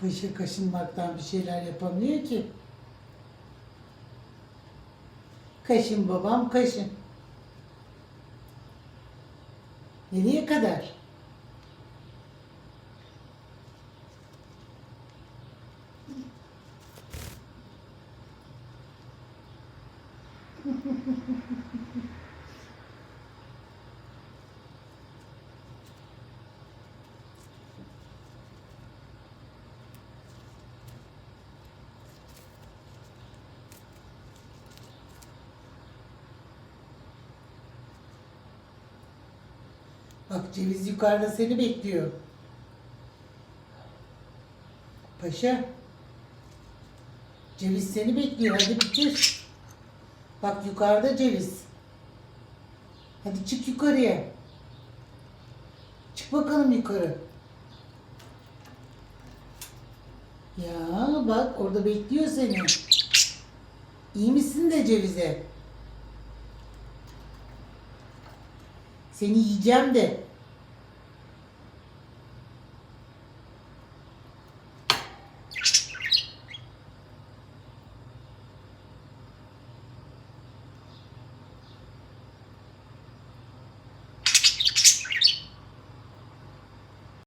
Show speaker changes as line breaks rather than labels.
Paşa kaşınmaktan bir şeyler yapamıyor ki. Kaşın babam kaşın. Nereye kadar? Bak ceviz yukarıda seni bekliyor. Paşa. Ceviz seni bekliyor. Hadi bitir. Bak yukarıda ceviz. Hadi çık yukarıya. Çık bakalım yukarı. Ya bak orada bekliyor seni. İyi misin de cevize? Seni yiyeceğim de.